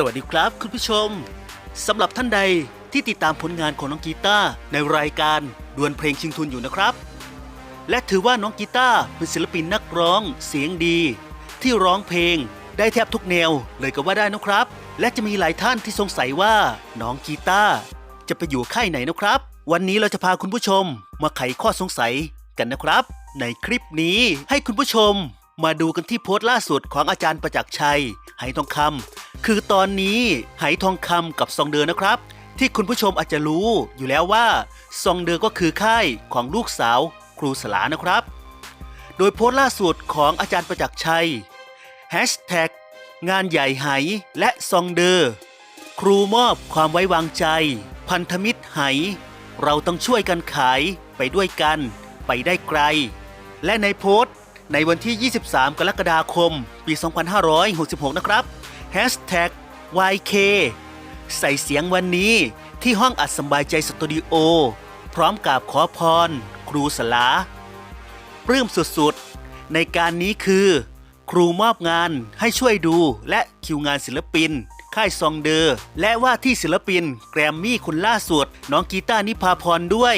สวัสดีครับคุณผู้ชมสำหรับท่านใดที่ติดตามผลงานของน้องกีตาร์ในรายการดวลเพลงชิงทุนอยู่นะครับ และถือว่าน้องกีตาร์เป็นศิลปินนักร้องเสียงดี ที่ร้องเพลงได้แทบทุกแนวเลยก็ว่าได้นะครับ และจะมีหลายท่านที่สงสัยว่าน้องกีตาร์จะไปอยู่ค่ายไหนนะครับ วันนี้เราจะพาคุณผู้ชมมาไขข้อสงสัยกันนะครับ ในคลิปนี้ให้คุณผู้ชม มาดูกันที่โพสต์ล่าสุดของอาจารย์ประจักษ์ชัยไหทองคำคือตอนนี้ไหทองคำกับซองเดอนะครับ ที่คุณผู้ชมอาจจะรู้อยู่แล้วว่าซองเดอก็คือค่ายของลูกสาวครูสลานะครับ โดยโพสต์ล่าสุดของอาจารย์ประจักษ์ชัย Hashtag งานใหญ่ไหและซองเดอร์ครูมอบความไว้วางใจ พันธมิตรไห เราต้องช่วยกันขายไปด้วยกัน ไปได้ไกล และในโพสต์ ในวันที่ 23 กรกฎาคม ปี 2566 นะครับ Hashtag YK ใส่เสียงวันนี้ที่ห้องอัดสบายใจสตูดิโอ พร้อมกับขอพร ครูสลาปลื้มสุดๆ ในการนี้คือ ครูมอบงานให้ช่วยดูและคิวงานศิลปิน ค่ายซองเดอร์และว่าที่ศิลปินแกรมมี่คนล่าสุด น้องกีตาร์นิพาพรด้วย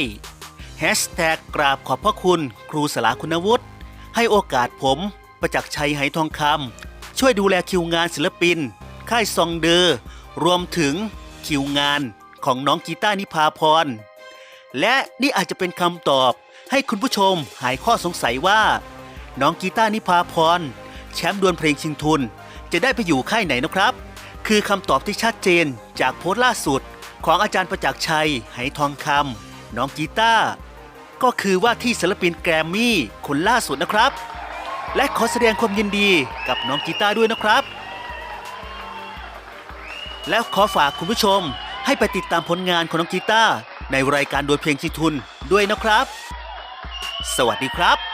แฮชแท็กกราบขอบพระคุณ ครูสลาคุณวุฒิ ให้โอกาสผมประจักษ์ชัยไหทองคำช่วยดูแลคิวงานศิลปิน ค่ายซองเดอร์ รวมถึงคิวงานของน้องกีต้านิพาพร และนี่อาจจะเป็นคำตอบให้คุณผู้ชมหายข้อสงสัยว่า น้องกีต้านิพาพร แชมป์ดวลเพลงชิงทุน จะได้ไปอยู่ค่ายไหนนะครับ คือคำตอบที่ชัดเจนจากโพสต์ล่าสุด ของอาจารย์ประจักษ์ชัยไหทองคำน้องกีตาร์ ก็คือว่าที่ศิลปินแกรมมี่คนล่าสุดนะครับ และขอแสดงความยินดีกับน้องกีตาร์ด้วยนะครับ แล้วขอฝากคุณผู้ชมให้ไปติดตามผลงานของน้องกีตาร์ในรายการโดยเพลงชิทุนด้วยนะครับ สวัสดีครับ